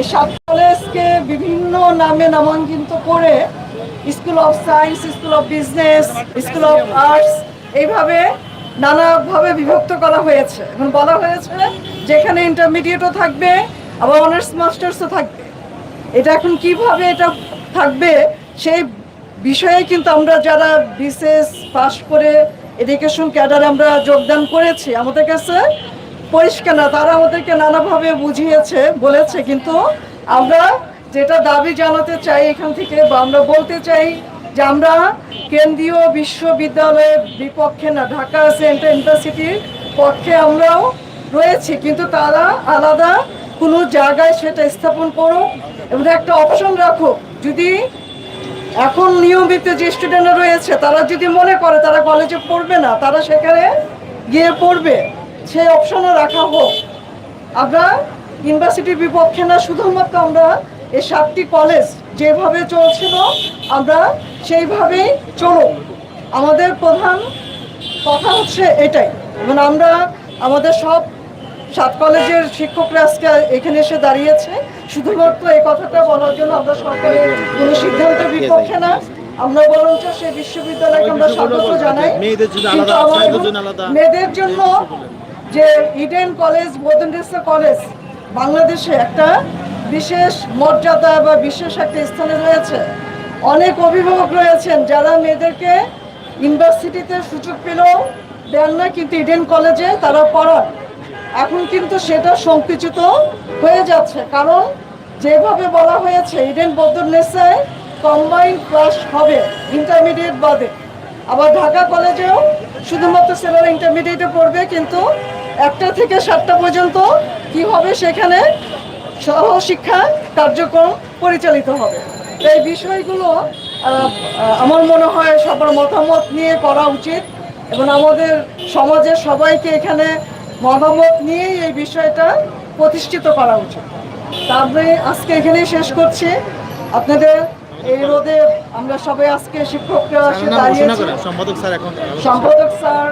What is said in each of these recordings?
এই সাত কলেজকে বিভিন্ন নামে নামাঙ্কিত করে school of science, school of business, school of arts এইভাবে নানাভাবে বিভক্ত করা হয়েছে। এখন বলা হয়েছে যেখানে ইন্টারমিডিয়েটও থাকবে, আবার অনার্স, মাস্টার্সও থাকবে। এটা এখন কীভাবে এটা থাকবে সেই বিষয়ে কিন্তু আমরা যারা বিশেষ পাশ করে এডুকেশন ক্যাডারে আমরা যোগদান করেছি, আমাদের কাছে পরিষ্কার না, তারা আমাদেরকে নানাভাবে বুঝিয়েছে, বলেছে, কিন্তু আমরা যেটা দাবি জানাতে চাই এখান থেকে বা আমরা বলতে চাই যে আমরা কেন্দ্রীয় বিশ্ববিদ্যালয়ের বিপক্ষে না, ঢাকা সেন্ট্রাল ইউনিভার্সিটির পক্ষে আমরাও রয়েছি, কিন্তু তারা আলাদা কোনো জায়গায় সেটা স্থাপন করুক এবং একটা অপশন রাখুক। যদি এখন নিয়মিত যে স্টুডেন্টরা রয়েছে, তারা যদি মনে করে তারা কলেজে পড়বে না, তারা সেখানে গিয়ে পড়বে। সেই অপশনও রাখা হোক। আমরা ইউনিভার্সিটির বিপক্ষে না শুধুমাত্র আমরা এই সাতটি কলেজ যেভাবে চলছিল আমরা সেইভাবেই চলুক। আমাদের প্রধান কথা হচ্ছে এটাই। এবং আমরা আমাদের সব সাত কলেজের শিক্ষকরা আজকে এখানে এসে দাঁড়িয়েছে। শুধুমাত্র এই কথাটা বলার জন্য আমরা সরকারের কোনো সিদ্ধান্তের বিপক্ষে না আমরা বরঞ্চ সেই বিশ্ববিদ্যালয়কে আমরা স্বাগত জানাই। মেয়েদের জন্য যে ইডেন কলেজ মদনদেশা কলেজ বাংলাদেশে একটা বিশেষ মর্যাদা বা বিশেষ একটা স্থানে রয়েছে। অনেক অভিভাবক রয়েছেন যারা মেয়েদেরকে ইউনিভার্সিটিতে সুযোগ পেলেও দেন না, কিন্তু ইডেন কলেজে তারা পড়ান। এখন কিন্তু সেটা সংকুচিত হয়ে যাচ্ছে, কারণ যেভাবে বলা হয়েছে ইডেন বদরনেসায় কম্বাইন্ড ক্লাস হবে ইন্টারমিডিয়েট বাদে। আবার ঢাকা কলেজেও শুধুমাত্র ছেলেরা ইন্টারমিডিয়েটে পড়বে, কিন্তু একটা থেকে সাতটা পর্যন্ত কি হবে সেখানে সহশিক্ষা কার্যক্রম পরিচালিত হবে। এই বিষয়গুলো আমার মনে হয় সবার মতামত নিয়ে করা উচিত এবং আমাদের সমাজের সবাইকে এখানে মতামত নিয়েই এই বিষয়টা প্রতিষ্ঠিত করা উচিত। তারপরে আজকে এখানেই শেষ করছি। আপনাদের এই রোদে আমরা সবাই আজকে শিক্ষকরা এসে দাঁড়িয়েছি। সম্পাদক স্যার এখন সম্পাদক স্যার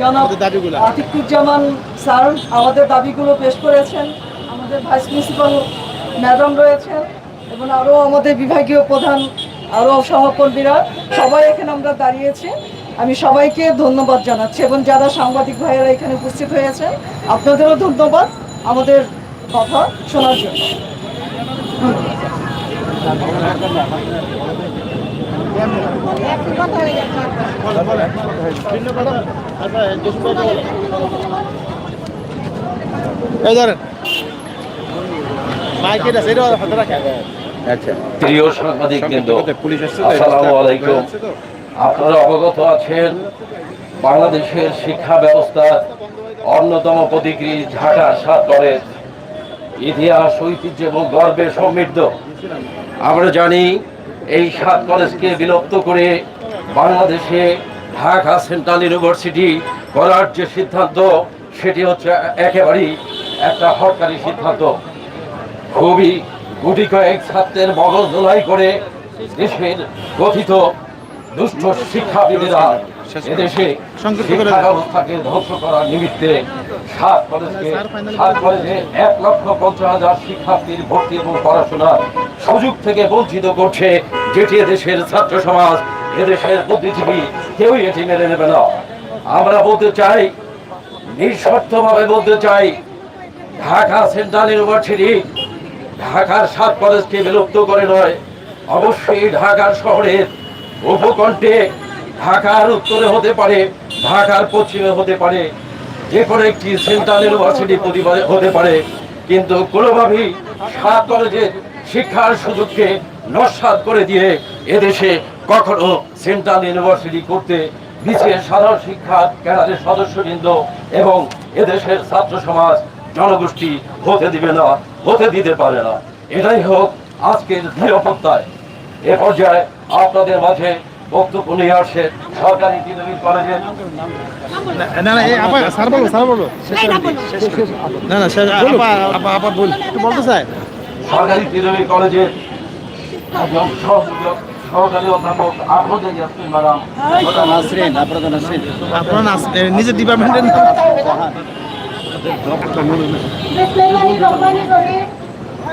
জনাব দাবিগুলো। আতিকুজ্জামান স্যার আমাদের দাবিগুলো পেশ করেছেন। আমাদের ভাইস প্রিন্সিপাল ম্যাডাম রয়েছেন এবং আরও আমাদের বিভাগীয় প্রধান আরও সহকর্মীরা সবাই এখানে আমরা দাঁড়িয়েছি। আমি সবাইকে ধন্যবাদ জানাচ্ছি এবং যারা সাংবাদিক ভাইয়েরা এখানে উপস্থিত হয়েছেন আপনাদেরও ধন্যবাদ আমাদের কথা শোনার জন্য। এই ধরেন। মাইকের আছে এটা হাতে রাখেন। আচ্ছা প্রিয় সাংবাদিক বৃন্দ পুলিশ আসসালামু আলাইকুম। আপনারা অবগত আছেন বাংলাদেশের শিক্ষা ব্যবস্থার অন্যতম প্রতিক্রিয়া ঢাকা সাত কলেজ ইতিহাস ঐতিহ্য এবং গর্বে সমৃদ্ধ। আমরা জানি এই সাত কলেজকে বিলুপ্ত করে বাংলাদেশে ঢাকা সেন্ট্রাল ইউনিভার্সিটি করার যে সিদ্ধান্ত সেটি হচ্ছে একেবারেই একটা হরকারি সিদ্ধান্ত। খুবই গুটি কয়েক ছাত্রের মগজ ধোলাই করে দেশের গঠিত দুষ্ট শিক্ষাবিদেরা এদেশে শিক্ষা ব্যবস্থাকে ধ্বংস করার নিমিত্তে সাত কলেজকে সাত কলেজে এক লক্ষ পঞ্চাশ হাজার শিক্ষার্থীর ভর্তি এবং পড়াশোনার সুযোগ থেকে বঞ্চিত করছে যেটি দেশের ছাত্র সমাজ, এদেশের বুদ্ধিজীবী, কেউই এটি মেনে নেবে না। আমরা বলতে চাই নিঃশর্তভাবে বলতে চাই, ঢাকা সেন্ট্রাল ইউনিভার্সিটি ঢাকার সাত কলেজকে বিলুপ্ত করে নয়। অবশ্যই ঢাকার শহরের উপকণ্ঠে ঢাকার উত্তরে হতে পারে, ঢাকার পশ্চিমে হতে পারে। যে কোনো একটি সেন্ট্রাল ইউনিভার্সিটি প্রতিবাদে হতে পারে, কিন্তু কোনোভাবেই সাত কলেজের শিক্ষার সুযোগকে নস্বাত করে দিয়ে এদেশে কখনো সেন্ট্রাল ইউনিভার্সিটি করতে বিশেষ সাধারণ শিক্ষা ক্যাডারের সদস্যবৃন্দ এবং এদেশের ছাত্র সমাজ, জনগোষ্ঠী হতে দিবে না, হতে দিতে পারে না। এটাই হোক আজকের প্রত্যয় এ পর্যায়ে আপনাদের মাঝে বক্তব্য নিয়ে সরকারি ডিগ্রি কলেজের। না না আপা স্যার বলো স্যার বলো না না স্যার আপা আপা আপা বল বলতে চাই। সরকারি ডিগ্রি কলেজের একজন সহযোগী সহকারী অধ্যাপক আপনাদের ইয়াসমিন ম্যাডাম আপনারা নিজের ডিপার্টমেন্টের নাম।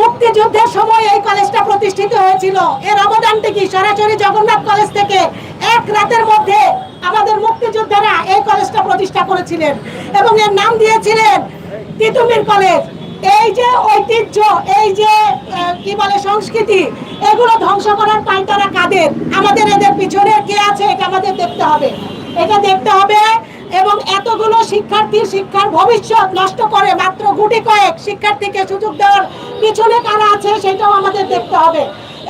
মুক্তিযুদ্ধের সময় এই কলেজটা প্রতিষ্ঠিত হয়েছিল। এর অবদানটি কি? সরাসরি জগন্নাথ কলেজ থেকে এক রাতের মধ্যে আমাদের মুক্তিযোদ্ধারা এই কলেজটা প্রতিষ্ঠা করেছিলেন এবং এর নাম দিয়েছিলেন তিতুমির কলেজ। এই যে ঐতিহ্য, এই যে কি বলে, সংস্কৃতি, এগুলো ধ্বংস করার পাল্টারা কাদের? আমাদের এদের পিছনে কে আছে? এটা আমাদের দেখতে হবে। এটা দেখতে হবে এতগুলো শিক্ষার্থীর শিক্ষার ভবিষ্যৎ নষ্ট করে মাত্র গুটি কয়েক শিক্ষার্থীকে সুযোগ দেওয়ার পিছনে কারা আছে সেটাও আমাদের দেখতে হবে।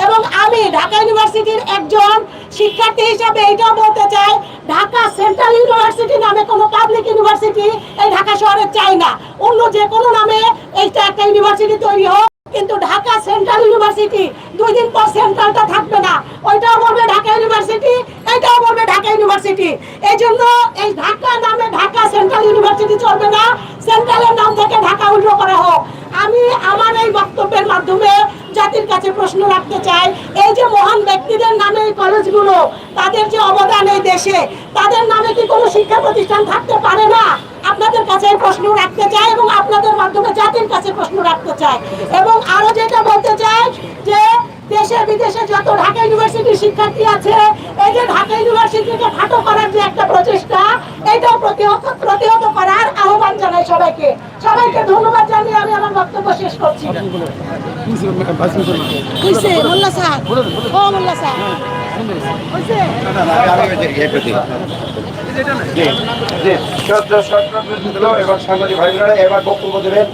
এবং আমি ঢাকা ইউনিভার্সিটির একজন শিক্ষার্থী হিসাবে এটাও বলতে চাই, ঢাকা সেন্ট্রাল ইউনিভার্সিটি নামে কোনো পাবলিক ইউনিভার্সিটি এই ঢাকা শহরে চাই না। অন্য যে কোনো নামে এইটা একটা ইউনিভার্সিটি তৈরি হোক। কিন্তু ঢাকা সেন্ট্রাল ইউনিভার্সিটি, দুই দিন পর সেন্ট্রালটা থাকবে না। ওইটাও বলবে ঢাকা ইউনিভার্সিটি, এটাও বলবে ঢাকা ইউনিভার্সিটি। এই জন্য এই ঢাকা নামে ঢাকা সেন্ট্রাল ইউনিভার্সিটি চলবে না, সেন্ট্রালের নাম থেকে ঢাকা উল্টো করা হোক। আমি আমার এই বক্তব্যের মাধ্যমে জাতির কাছে প্রশ্ন রাখতে চাই, এই যে মহান ব্যক্তিদের নামে এই কলেজগুলো, তাদের যে অবদান এই দেশে, তাদের নামে কি কোনো শিক্ষা প্রতিষ্ঠান থাকতে পারে না? আপনাদের কাছে প্রশ্ন রাখতে চাই এবং আপনাদের মাধ্যমে জাতির কাছে প্রশ্ন রাখতে চাই। এবং আরও যেটা বলতে চাই যে দেশে বিদেশে যত ঢাকা ইউনিভার্সিটির শিক্ষার্থী আছে এই যে ঢাকা ইউনিভার্সিটিকে খাটো করার যে একটা প্রচেষ্টা এটাও প্রতিহত প্রতিহত করার আহ্বান জানাই সবাইকে। সবাইকে ধন্যবাদ জানিয়ে আমি আমার বক্তব্য শেষ করছি। মোল্লা স্যার। ও মোল্লা স্যার। হইছে। জি, শ্রদ্ধা সরকারবৃন্দ এবং সাংবাদিক ভাইরা এবার বক্তব্য দেবেন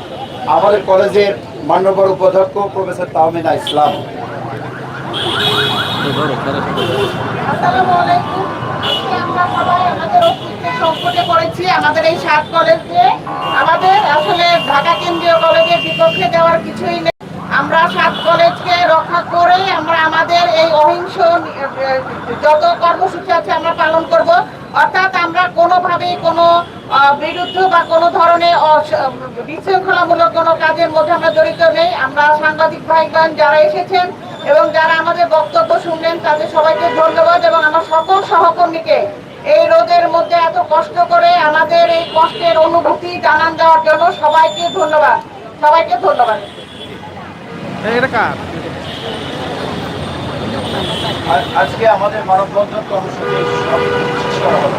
আমাদের কলেজের মান্যবর উপাধ্যক্ষ প্রফেসর তাহমিনা ইসলাম। আসসালামু আলাইকুম আমরা সবাই আমাদের অস্তিত্বের সংকটে পড়েছি, আমাদের এই সাত কলেজে আমাদের আসলে ঢাকা কেন্দ্রীয় কলেজের বিপক্ষে দেওয়ার কিছুই নেই। আমরা সাত কলেজকে রক্ষা করে আমরা আমাদের এই অহিংস যত কর্মসূচি আছে আমরা পালন করব। অর্থাৎ আমরা কোনোভাবেই কোনো বিরুদ্ধ বা কোনো ধরনের বিশৃঙ্খলামূলক কোনো কাজের মধ্যে আমরা জড়িত নেই। আমরা সাংবাদিক ভাইগণ যারা এসেছেন এবং যারা আমাদের বক্তব্য শুনলেন তাদের সবাইকে ধন্যবাদ এবং আমার সকল সহকর্মীকে এই রোদের মধ্যে এত কষ্ট করে আমাদের এই কষ্টের অনুভূতি জানান দেওয়ার জন্য সবাইকে ধন্যবাদ। সবাইকে ধন্যবাদ। আজকে আমাদের মানববন্ধন কর্মসূচি সমাপ্তি শেষ করা হলো।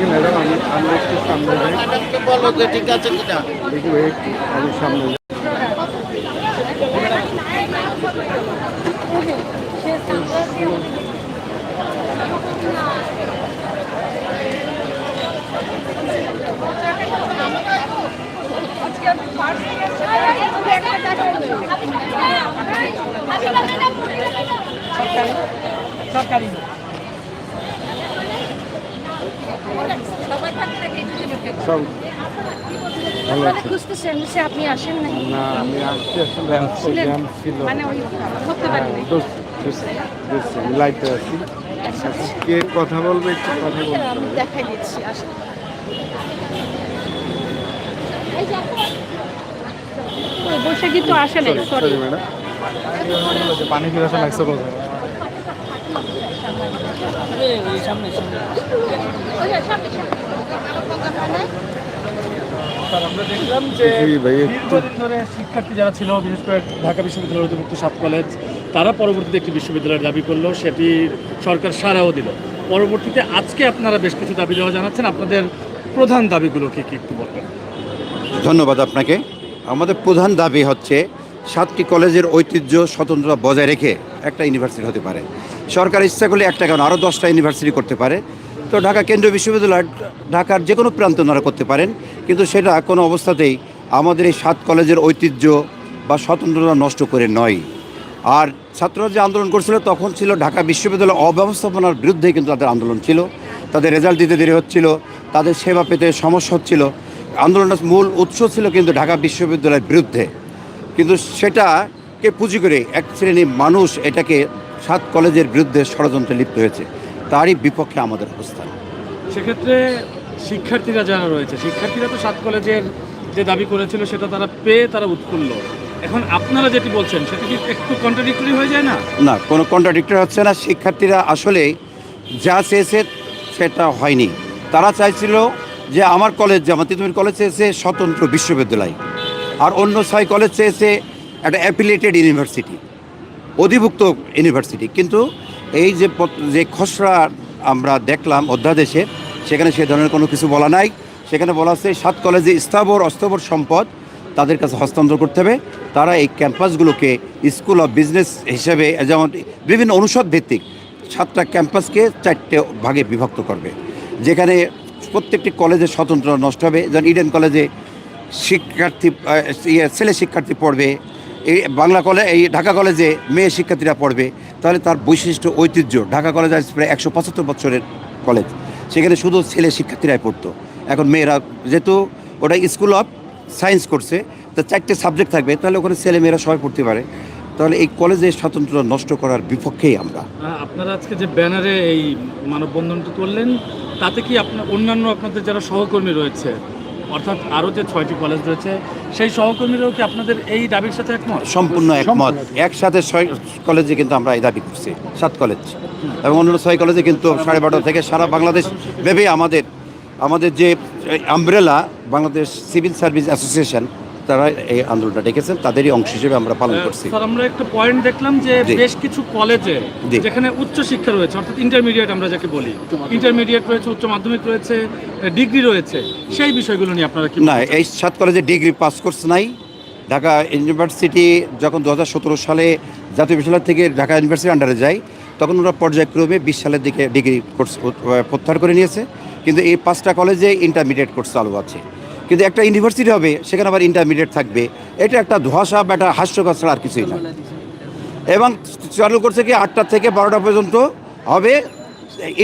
দেখি ম্যাডাম আমি আমরা একটু সামনে যাই। বলো যে ঠিক আছে কিনা। দেখি একটু আমি সামনে যাই। সব ভালো আছে। খুঁজতেছেন সে আপনি আসেন নাই? না আমি আসছি আসলে জ্যাম ছিল। মানে ওই ধরতে হ্যাঁ, পারিনি লাইটে আছি। কে কথা বলবে একটু কথা আমি। দেখাই দিচ্ছি বৈশাখী তো আসে নাই সরি সরি ম্যাডাম পানি পিপাসা লাগছে আমরা দেখলাম যে দীর্ঘদিন ধরে শিক্ষার্থী যারা ছিল বিশেষ করে ঢাকা বিশ্ববিদ্যালয়ের অধিভুক্ত সাত কলেজ তারা পরবর্তীতে একটি বিশ্ববিদ্যালয়ের দাবি করল সেটি সরকার সারাও দিল। পরবর্তীতে আজকে আপনারা বেশ কিছু দাবি দেওয়া জানাচ্ছেন। আপনাদের প্রধান দাবিগুলো কি কি একটু বলবেন? ধন্যবাদ আপনাকে। আমাদের প্রধান দাবি হচ্ছে সাতটি কলেজের ঐতিহ্য স্বতন্ত্রতা বজায় রেখে একটা ইউনিভার্সিটি হতে পারে। সরকার ইচ্ছা করলে একটা কারণ আরও দশটা ইউনিভার্সিটি করতে পারে। তো ঢাকা কেন্দ্রীয় বিশ্ববিদ্যালয়, ঢাকার যে কোনো প্রান্ত ওনারা করতে পারেন। কিন্তু সেটা কোনো অবস্থাতেই আমাদের এই সাত কলেজের ঐতিহ্য বা স্বতন্ত্রতা নষ্ট করে নয়। আর ছাত্ররা যে আন্দোলন করছিল, তখন ছিল ঢাকা বিশ্ববিদ্যালয় অব্যবস্থাপনার বিরুদ্ধে কিন্তু তাদের আন্দোলন ছিল। তাদের রেজাল্ট দিতে দেরি হচ্ছিল, তাদের সেবা পেতে সমস্যা হচ্ছিল। আন্দোলনের মূল উৎস ছিল কিন্তু ঢাকা বিশ্ববিদ্যালয়ের বিরুদ্ধে। কিন্তু সেটাকে পুঁজি করে এক শ্রেণি মানুষ এটাকে সাত কলেজের বিরুদ্ধে ষড়যন্ত্রে লিপ্ত হয়েছে। তারই বিপক্ষে আমাদের অবস্থান। সেক্ষেত্রে শিক্ষার্থীরা যারা রয়েছে শিক্ষার্থীরা তো সাত কলেজের যে দাবি করেছিল সেটা তারা পেয়ে তারা উৎফুল্ল। এখন আপনারা যেটি বলছেন সেটা কি একটু কন্ট্রাডিক্টরি হয়ে যায় না? না কোনো কন্ট্রাডিক্টর হচ্ছে না। শিক্ষার্থীরা আসলে যা চেয়েছে সেটা হয়নি। তারা চাইছিল যে আমার কলেজ যেমন তিতুমির কলেজ চেয়েছে স্বতন্ত্র বিশ্ববিদ্যালয়। আর অন্য ছয় কলেজ চেয়েছে একটা অ্যাপিলেটেড ইউনিভার্সিটি অধিভুক্ত ইউনিভার্সিটি কিন্তু এই যে যে খসড়া আমরা দেখলাম অধ্যাদেশে, সেখানে সে ধরনের কোনো কিছু বলা নাই। সেখানে বলা আছে, সাত কলেজে স্থাবর অস্থাবর সম্পদ তাদের কাছে হস্তান্তর করতে হবে। তারা এই ক্যাম্পাসগুলোকে স্কুল অফ বিজনেস হিসেবে, যেমন বিভিন্ন অনুষদ ভিত্তিক সাতটা ক্যাম্পাসকে চারটে ভাগে বিভক্ত করবে। যেখানে প্রত্যেকটি কলেজে স্বতন্ত্র নষ্ট হবে। যেমন ইডেন কলেজে শিক্ষার্থী ইয়ে, ছেলে শিক্ষার্থী পড়বে। এই বাংলা কলেজ এই ঢাকা কলেজে মেয়ে শিক্ষার্থীরা পড়বে। তাহলে তার বৈশিষ্ট্য ঐতিহ্য ঢাকা কলেজ আজ প্রায় একশো পঁচাত্তর বছরের কলেজ। সেখানে শুধু ছেলে শিক্ষার্থীরাই পড়তো। এখন মেয়েরা যেহেতু ওটা স্কুল অফ সায়েন্স করছে তো চারটে সাবজেক্ট থাকবে তাহলে ওখানে ছেলে মেয়েরা সবাই পড়তে পারে। তাহলে এই কলেজে স্বাতন্ত্র নষ্ট করার বিপক্ষেই আমরা। আপনারা আজকে যে ব্যানারে এই মানববন্ধনটি করলেন তাতে কি আপনার অন্যান্য আপনাদের যারা সহকর্মী রয়েছে অর্থাৎ আরও যে ছয়টি কলেজ রয়েছে সেই সহকর্মীরাও কি আপনাদের এই দাবির সাথে একমত? সম্পূর্ণ একমত। একসাথে ছয় কলেজে কিন্তু আমরা এই দাবি করছি সাত কলেজ এবং অন্য ছয় কলেজে কিন্তু সাড়ে বারোটা থেকে সারা বাংলাদেশ ভেবে আমাদের আমাদের যে umbrella Bangladesh civil service association তারা এই আন্দোলনটা ডেকেছেন তাদেরই অংশ হিসেবে আমরা পালন করছি। স্যার আমরা একটা পয়েন্ট দেখলাম যে বেশ কিছু কলেজে যেখানে উচ্চ শিক্ষা রয়েছে অর্থাৎ ইন্টারমিডিয়েট আমরা যাকে বলি ইন্টারমিডিয়েট রয়েছে উচ্চ মাধ্যমিক রয়েছে ডিগ্রি রয়েছে সেই বিষয়গুলো নিয়ে আপনারা কি না এই সাত কলেজে ডিগ্রি পাস কোর্স নাই। ঢাকা ইউনিভার্সিটি যখন দু হাজার সতেরো সালে জাতীয় বিশ্ববিদ্যালয় থেকে ঢাকা ইউনিভার্সিটির আন্ডারে যায় তখন ওরা পর্যায়ক্রমে বিশ সালের দিকে ডিগ্রি কোর্স প্রত্যাহার করে নিয়েছে। কিন্তু এই পাঁচটা কলেজে ইন্টারমিডিয়েট কোর্স চালু আছে। কিন্তু একটা ইউনিভার্সিটি হবে, সেখানে আবার ইন্টারমিডিয়েট থাকবে। এটা একটা ধোয়াশা বা একটা হাস্যকর ছাড়া আর কিছুই না। এবং চালু করছে কি আটটা থেকে বারোটা পর্যন্ত হবে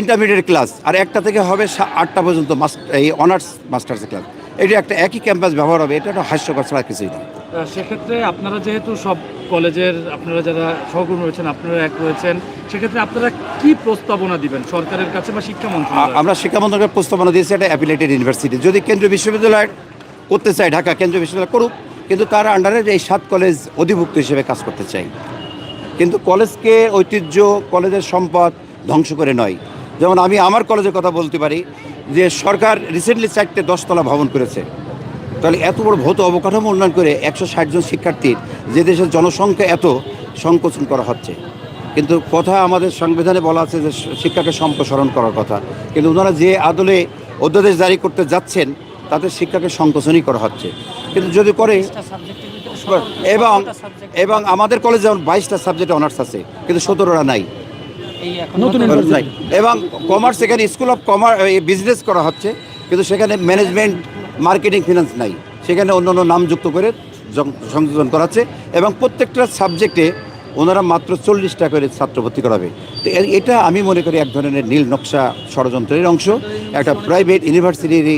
ইন্টারমিডিয়েট ক্লাস আর একটা থেকে হবে আটটা পর্যন্ত মাস্টার এই অনার্স মাস্টার্সের ক্লাস এটা একটা একই ক্যাম্পাস ব্যবহার হবে, এটা একটা হাস্যকর ছাড়া কিছুই না। সেক্ষেত্রে আপনারা যেহেতু সব কলেজের আপনারা যারা সহকর্মী রয়েছেন, আপনারা এক রয়েছেন, সেক্ষেত্রে আপনারা কি প্রস্তাবনা দিবেন সরকারের কাছে বা শিক্ষা মন্ত্রণালয় আমরা শিক্ষা মন্ত্রকের প্রস্তাবনা দিয়েছি একটা অ্যাপিলেটেড ইউনিভার্সিটি যদি কেন্দ্রীয় বিশ্ববিদ্যালয় করতে চায়, ঢাকা কেন্দ্রীয় বিশ্ববিদ্যালয় করুক, কিন্তু তার আন্ডারে এই সাত কলেজ অধিভুক্ত হিসেবে কাজ করতে চাই। কিন্তু কলেজকে ঐতিহ্য, কলেজের সম্পদ ধ্বংস করে নয়। যেমন আমি আমার কলেজের কথা বলতে পারি যে সরকার রিসেন্টলি চারটে দশতলা ভবন করেছে। তাহলে এত বড় ভৌত অবকাঠামো উন্নয়ন করে একশো ষাট জন শিক্ষার্থীর যে দেশের জনসংখ্যা এত সংকোচন করা হচ্ছে। কিন্তু কথা আমাদের সংবিধানে বলা আছে যে শিক্ষাকে সম্প্রসারণ করার কথা। কিন্তু ওনারা যে আদলে অধ্যাদেশ জারি করতে যাচ্ছেন তাতে শিক্ষাকে সংকোচনই করা হচ্ছে। কিন্তু যদি করে এবং এবং আমাদের কলেজে যেমন বাইশটা সাবজেক্ট অনার্স আছে কিন্তু সতেরোটা নাই। নাই। এবং কমার্স এখানে স্কুল অফ কমার্স বিজনেস করা হচ্ছে কিন্তু সেখানে ম্যানেজমেন্ট মার্কেটিং ফিনান্স নাই। সেখানে অন্য অন্য নাম যুক্ত করে সংযোজন করাচ্ছে এবং প্রত্যেকটা সাবজেক্টে ওনারা মাত্র চল্লিশটা করে ছাত্র ভর্তি করাবে। তো এটা আমি মনে করি এক ধরনের নীল নকশা ষড়যন্ত্রের অংশ। একটা প্রাইভেট ইউনিভার্সিটির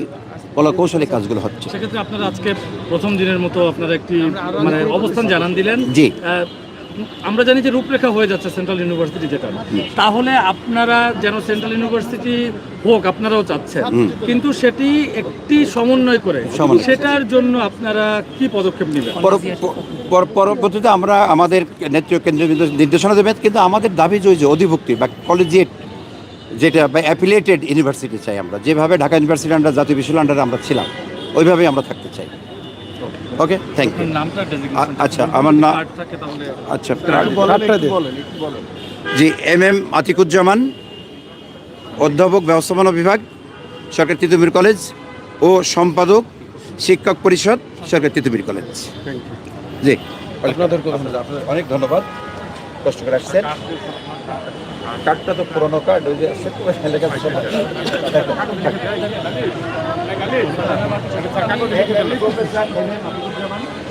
কলা কৌশলী কাজগুলো হচ্ছে। সেক্ষেত্রে আপনারা আজকে প্রথম দিনের মতো আপনারা একটি মানে অবস্থান জানান দিলেন। জি। আমরা জানি যে রূপরেখা হয়ে যাচ্ছে সেন্ট্রাল ইউনিভার্সিটি যেটা। তাহলে আপনারা যেন সেন্ট্রাল ইউনিভার্সিটি হোক আপনারাও চাচ্ছেন। কিন্তু সেটি একটি সমন্বয় করে। সেটার জন্য আপনারা কি পদক্ষেপ নেবেন? পর- পর- পরবর্তীতে আমরা আমাদের নেতৃত্ব কেন্দ্রীয় নির্দেশ- নির্দেশনা দেবেন কিন্তু আমাদের দাবি যে অধিভুক্তি বা কলেজিয়েট যেটা বা অ্যাফিলিয়েটেড ইউনিভার্সিটি চাই আমরা। যেভাবে ঢাকা ইউনিভার্সিটি আন্ডার জাতীয় বিশ্ববিদ্যালয় আন্ডারে আমরা ছিলাম ওইভাবেই আমরা থাকতে চাই। ওকে থ্যাংক ইউ আচ্ছা, আমার নাম আচ্ছা জি এম এম আতিকুজ্জামান অধ্যাপক ব্যবস্থাপনা বিভাগ সরকার তিতুমির কলেজ ও সম্পাদক শিক্ষক পরিষদ সরকার তিতুমির কলেজ। জি। আপনাদের অনেক ধন্যবাদ। কষ্ট করে আসছেন। কার্ডটা তো পুরোনো কার্ড ওই যে লেখা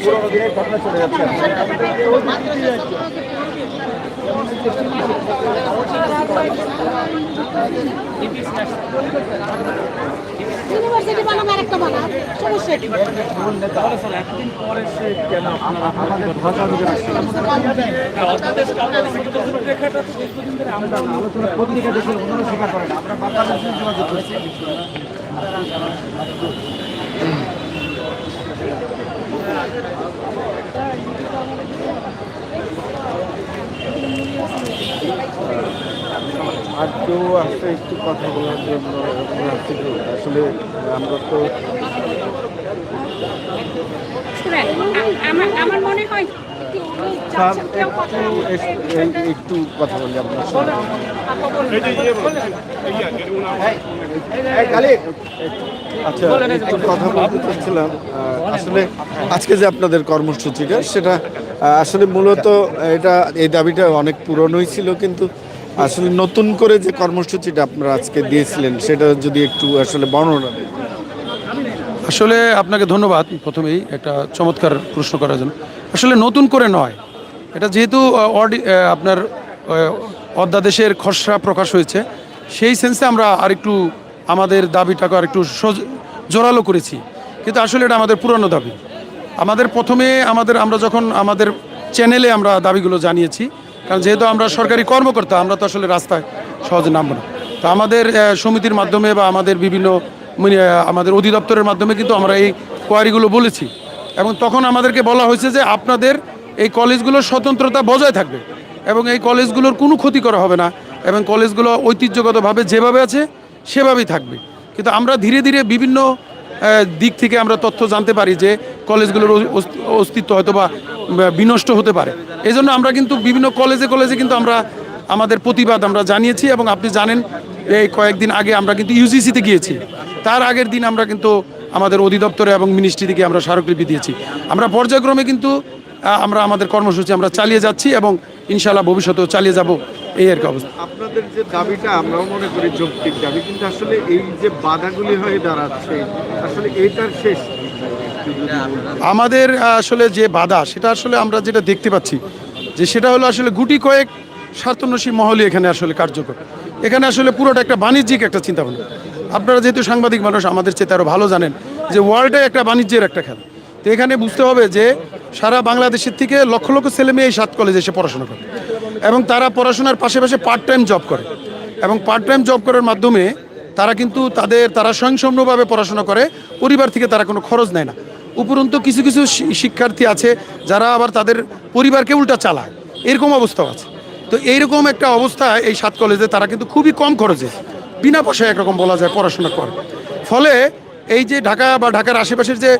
পুরোনো দিনের ঘটনা চলে যাচ্ছে ইউনিভার্সিটি বানাবো আরেকটা বানা সমস্যা কি? পত্রিকা দেখে অন্যরা স্বীকার করে না। আমরা যোগাযোগ করছি। আর কেউ আসছে একটু কথা বলার জন্য? আসলে আমরা তো আমার মনে হয় একটু এই- একটু কথা বলি আপনার সাথে। আচ্ছা একটু কথা বলতে চাচ্ছিলাম। আসলে আজকে যে আপনাদের কর্মসূচিটা সেটা আসলে মূলত এটা, এই দাবিটা অনেক পুরনোই ছিল, কিন্তু আসলে নতুন করে যে কর্মসূচিটা আপনারা আজকে দিয়েছিলেন, সেটা যদি একটু আসলে বর্ণনা দেন। আসলে আপনাকে ধন্যবাদ প্রথমেই একটা চমৎকার প্রশ্ন করার জন্য। আসলে নতুন করে নয়, এটা যেহেতু আপনার অধ্যাদেশের খসড়া প্রকাশ হয়েছে, সেই সেন্সে আমরা আরেকটু আমাদের দাবিটাকে আরেকটু জোরালো করেছি। কিন্তু আসলে এটা আমাদের পুরনো দাবি। আমাদের প্রথমে আমাদের আমরা যখন আমাদের চ্যানেলে আমরা দাবিগুলো জানিয়েছি কারণ যেহেতু আমরা সরকারি কর্মকর্তা আমরা তো আসলে রাস্তায় সহজে নামবো না। তো আমাদের সমিতির মাধ্যমে বা আমাদের বিভিন্ন মানে, আমাদের অধিদপ্তরের মাধ্যমে কিন্তু আমরা এই কোয়ারিগুলো বলেছি। এবং তখন আমাদেরকে বলা হয়েছে যে আপনাদের এই কলেজগুলোর স্বতন্ত্রতা বজায় থাকবে এবং এই কলেজগুলোর কোনো ক্ষতি করা হবে না এবং কলেজগুলো ঐতিহ্যগতভাবে যেভাবে আছে সেভাবেই থাকবে। কিন্তু আমরা ধীরে ধীরে বিভিন্ন দিক থেকে আমরা তথ্য জানতে পারি যে কলেজগুলোর অস- অস- অস্তিত্ব হয়তো বা বিনষ্ট হতে পারে। এই জন্য আমরা কিন্তু বিভিন্ন কলেজে কলেজে কিন্তু আমরা আমাদের প্রতিবাদ আমরা জানিয়েছি এবং আপনি জানেন, এই কয়েকদিন আগে আমরা কিন্তু ইউজিসিতে গিয়েছি। তার আগের দিন আমরা কিন্তু আমাদের অধিদপ্তরে এবং মিনিস্ট্রি থেকে আমরা স্মারকলিপি দিয়েছি। আমরা পর্যায়ক্রমে কিন্তু আমরা আমাদের কর্মসূচি আমরা চালিয়ে যাচ্ছি এবং ইনশাল্লাহ ভবিষ্যতেও চালিয়ে যাব। এই আর কি অবস্থা। আপনাদের যে দাবিটা আমরাও মনে করি যৌক্তিক দাবি কিন্তু আসলে এই যে বাধাগুলি হয়ে দাঁড়াচ্ছে আসলে এইটার শেষ। আমাদের আসলে যে বাধা সেটা আসলে আমরা যেটা দেখতে পাচ্ছি যে সেটা হলো আসলে গুটি কয়েক স্বার্থনসী মহলই এখানে আসলে কার্যকর। এখানে আসলে পুরোটা একটা বাণিজ্যিক একটা চিন্তাভাবনা। আপনারা যেহেতু সাংবাদিক মানুষ আমাদের চেয়ে আরও ভালো জানেন যে ওয়ার্ল্ডে একটা বাণিজ্যের একটা খেলা। তো এখানে বুঝতে হবে যে সারা বাংলাদেশের থেকে লক্ষ লক্ষ ছেলে মেয়ে এই সাত কলেজে এসে পড়াশোনা করে। এবং তারা পড়াশোনার পাশাপাশি পার্ট টাইম জব করে। এবং পার্ট টাইম জব করার মাধ্যমে তারা কিন্তু তাদের, তারা স্বয়ংসম্পূর্ণভাবে পড়াশোনা করে, পরিবার থেকে তারা কোনো খরচ নেয় না। উপরন্তু কিছু কিছু শিক্ষার্থী আছে যারা আবার তাদের পরিবারকে উল্টা চালায়। এরকম অবস্থাও আছে। তো এইরকম একটা অবস্থা এই সাত কলেজে তারা কিন্তু খুবই কম খরচে বিনা পয়সায় একরকম বলা যায় পড়াশোনা করে। ফলে এই যে ঢাকা বা ঢাকার আশেপাশের যে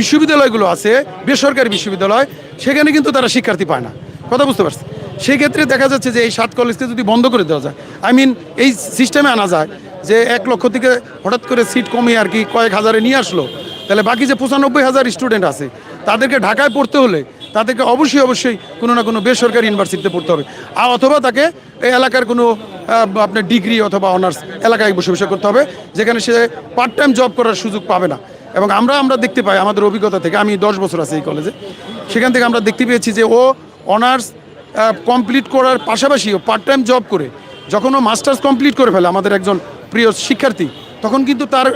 বিশ্ববিদ্যালয়গুলো আছে, বেসরকারি বিশ্ববিদ্যালয়, সেখানে কিন্তু তারা শিক্ষার্থী পায় না। কথা বুঝতে পারছি সেই ক্ষেত্রে দেখা যাচ্ছে যে এই সাত কলেজকে যদি বন্ধ করে দেওয়া যায় আই মিন এই সিস্টেমে আনা যায় যে এক লক্ষ থেকে হঠাৎ করে সিট কমিয়ে আর কি কয়েক হাজারে নিয়ে আসলো, তাহলে বাকি যে পঁচানব্বই হাজার স্টুডেন্ট আছে, তাদেরকে ঢাকায় পড়তে হলে তাদেরকে অবশ্যই অবশ্যই কোনো না কোনো বেসরকারি ইউনিভার্সিটিতে পড়তে হবে। আর অথবা তাকে এই এলাকার কোনো আপনার ডিগ্রি অথবা অনার্স এলাকায় বসে বসে করতে হবে, যেখানে সে পার্ট টাইম জব করার সুযোগ পাবে না। এবং আমরা আমরা দেখতে পাই আমাদের অভিজ্ঞতা থেকে, আমি দশ বছর আছি এই কলেজে সেখান থেকে আমরা দেখতে পেয়েছি যে ও অনার্স কমপ্লিট করার পাশাপাশি ও পার্ট টাইম জব করে, যখন ও মাস্টার্স কমপ্লিট করে ফেলে আমাদের একজন প্রিয় শিক্ষার্থী, তখন কিন্তু তার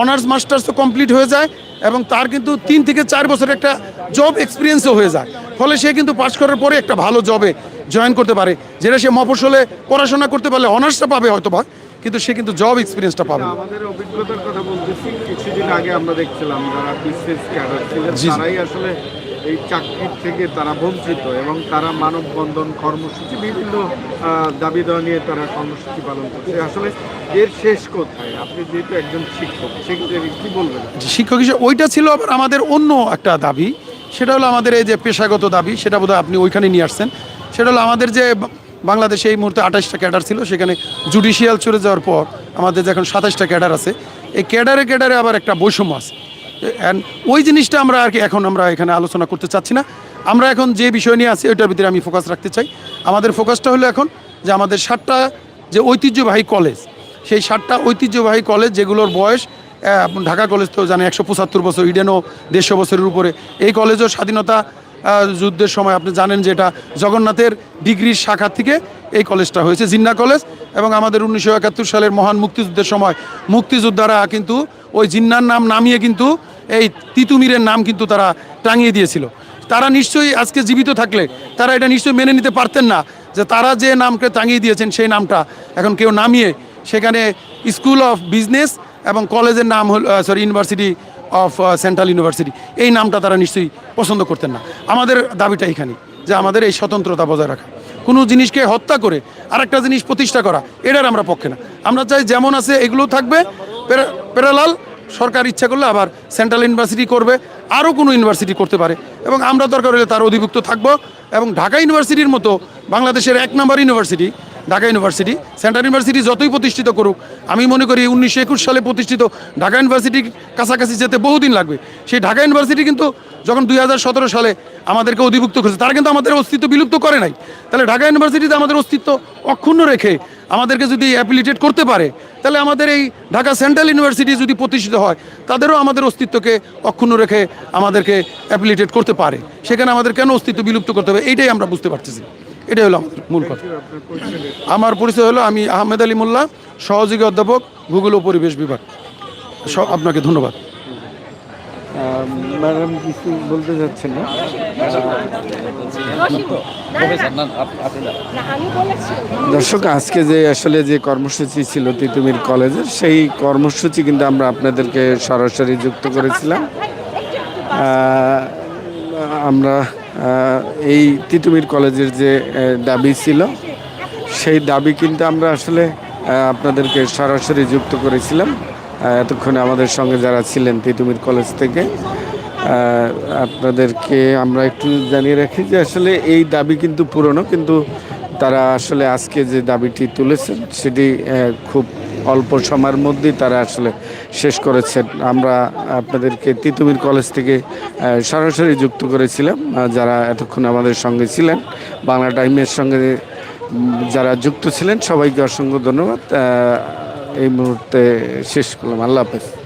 অনার্স মাস্টার্সও কমপ্লিট হয়ে যায় এবং তার কিন্তু তিন থেকে চার বছর একটা জব এক্সপিরিয়েন্সও হয়ে যায়। ফলে ফলে সে কিন্তু পাশ করার পরে একটা ভালো জবে জয়েন করতে পারে, যেটা সে মফসলে পড়াশোনা করতে পারলে অনার্সটা পাবে হয়তো বা কিন্তু সে কিন্তু জব এক্সপিরিয়েন্সটা পাবে। আমাদের অভিজ্ঞতার কথা বলতেছি কিছুদিন আগে আমরা দেখছিলাম যারা বিশেষ ক্যাডার ছিলেন। তারাই আসলে এই চাকরির থেকে তারা বঞ্চিত এবং তারা মানববন্ধন কর্মসূচি বিভিন্ন দাবি দেওয়া নিয়ে তারা কর্মসূচি পালন করছে। আসলে এর শেষ কোথায়? আপনি যেহেতু একজন শিক্ষক সেক্ষেত্রে কি বলবেন? শিক্ষক হিসেবে ওইটা ছিল আবার আমাদের অন্য একটা দাবি। সেটা হলো আমাদের এই যে পেশাগত দাবি সেটা বোধহয় আপনি ওইখানে নিয়ে আসছেন। সেটা হলো আমাদের যে বাংলাদেশে এই মুহূর্তে আঠাশটা ক্যাডার ছিল, সেখানে জুডিশিয়াল চলে যাওয়ার পর আমাদের এখন সাতাশটা ক্যাডার আছে, এই ক্যাডারে ক্যাডারে আবার একটা বৈষম্য আছে। অ্যান্ড ওই জিনিসটা আমরা আর কি এখন আমরা এখানে আলোচনা করতে চাচ্ছি না। আমরা এখন যে বিষয় নিয়ে আছি, ওইটার ভিতরে আমি ফোকাস রাখতে চাই। আমাদের ফোকাসটা হলো এখন যে আমাদের সাতটা যে ঐতিহ্যবাহী কলেজ সেই সাতটা ঐতিহ্যবাহী কলেজ যেগুলোর বয়স ঢাকা কলেজ তো জানে একশো পঁচাত্তর বছর ইডেনও দেড়শো বছরের উপরে। এই কলেজও স্বাধীনতা যুদ্ধের সময় আপনি জানেন যে এটা জগন্নাথের ডিগ্রির শাখা থেকে এই কলেজটা হয়েছে, জিন্না কলেজ। এবং আমাদের উনিশশো একাত্তর সালের মহান মুক্তিযুদ্ধের সময় মুক্তিযোদ্ধারা কিন্তু ওই জিন্নার নাম নামিয়ে কিন্তু এই তিতুমিরের নাম কিন্তু তারা টাঙিয়ে দিয়েছিল। তারা নিশ্চয়ই আজকে জীবিত থাকলে, তারা এটা নিশ্চয়ই মেনে নিতে পারতেন না যে তারা যে নামকে টাঙিয়ে দিয়েছেন সেই নামটা এখন কেউ নামিয়ে সেখানে স্কুল অফ বিজনেস এবং কলেজের নাম হল sorry university of central university এই নামটা তারা নিশ্চয়ই পছন্দ করতেন না। আমাদের দাবিটা এখানে যে আমাদের এই স্বতন্ত্রতা বজায় রাখা। কোনো জিনিসকে হত্যা করে আরেকটা জিনিস প্রতিষ্ঠা করা, এটার আমরা পক্ষে না। আমরা চাই যেমন আছে এগুলো থাকবে। পেরালাল সরকার ইচ্ছা করলে আবার সেন্ট্রাল ইউনিভার্সিটি করবে, আরও কোনো ইউনিভার্সিটি করতে পারে। এবং আমরা দরকার হলে তার অধিভুক্ত থাকব। এবং ঢাকা ইউনিভার্সিটির মতো বাংলাদেশের এক নম্বর university, Dhaka university, central university যতই প্রতিষ্ঠিত করুক, আমি মনে করি উনিশশো একুশ সালে প্রতিষ্ঠিত ঢাকা ইউনিভার্সিটির কাছাকাছি যেতে বহুদিন লাগবে। সেই ঢাকা ইউনিভার্সিটি কিন্তু যখন দুই হাজার সতেরো সালে আমাদেরকে অধিভুক্ত করেছে, তারা কিন্তু আমাদের অস্তিত্ব বিলুপ্ত করে নাই। তাহলে ঢাকা ইউনিভার্সিটিতে আমাদের অস্তিত্ব অক্ষুণ্ণ রেখে আমাদেরকে যদি অ্যাপিলিটেট করতে পারে, তাহলে আমাদের এই ঢাকা সেন্ট্রাল ইউনিভার্সিটি যদি প্রতিষ্ঠিত হয়, তাদেরও আমাদের অস্তিত্বকে অক্ষুণ্ণ রেখে আমাদেরকে অ্যাপিলিটেট করতে পারে। সেখানে আমাদের কেন অস্তিত্ব বিলুপ্ত করতে হবে এইটাই আমরা বুঝতে পারতেছি। এটাই হলো আমাদের মূল কথা। আমার পরিচয় হলো আমি আহমেদ আলী মোল্লা, সহযোগী অধ্যাপক, ভূগোল ও পরিবেশ বিভাগ। আপনাকে ধন্যবাদ। ম্যাডাম, কিছু বলতে চাচ্ছেন না? দর্শক আজকে যে আসলে যে কর্মসূচি ছিল তিতুমির কলেজের সেই কর্মসূচি কিন্তু আমরা আপনাদেরকে সরাসরি যুক্ত করেছিলাম। আমরা এই তিতুমির কলেজের যে দাবি ছিল সেই দাবি কিন্তু আমরা আসলে আপনাদেরকে সরাসরি যুক্ত করেছিলাম। এতক্ষণে আমাদের সঙ্গে যারা ছিলেন তিতুমির কলেজ থেকে আপনাদেরকে আমরা একটু জানিয়ে রাখি যে আসলে এই দাবি কিন্তু পুরনো, কিন্তু তারা আসলে আজকে যে দাবিটি তুলেছেন সেটি খুব অল্প সময়ের মধ্যেই তারা আসলে শেষ করেছেন। আমরা আপনাদেরকে তিতুমির কলেজ থেকে সরাসরি যুক্ত করেছিলাম যারা এতক্ষণ আমাদের সঙ্গে ছিলেন, বাংলা টাইমের সঙ্গে যারা যুক্ত ছিলেন, সবাইকে অসংখ্য ধন্যবাদ। এই মুহূর্তে শেষ করলাম। আল্লাহ হাফেজ।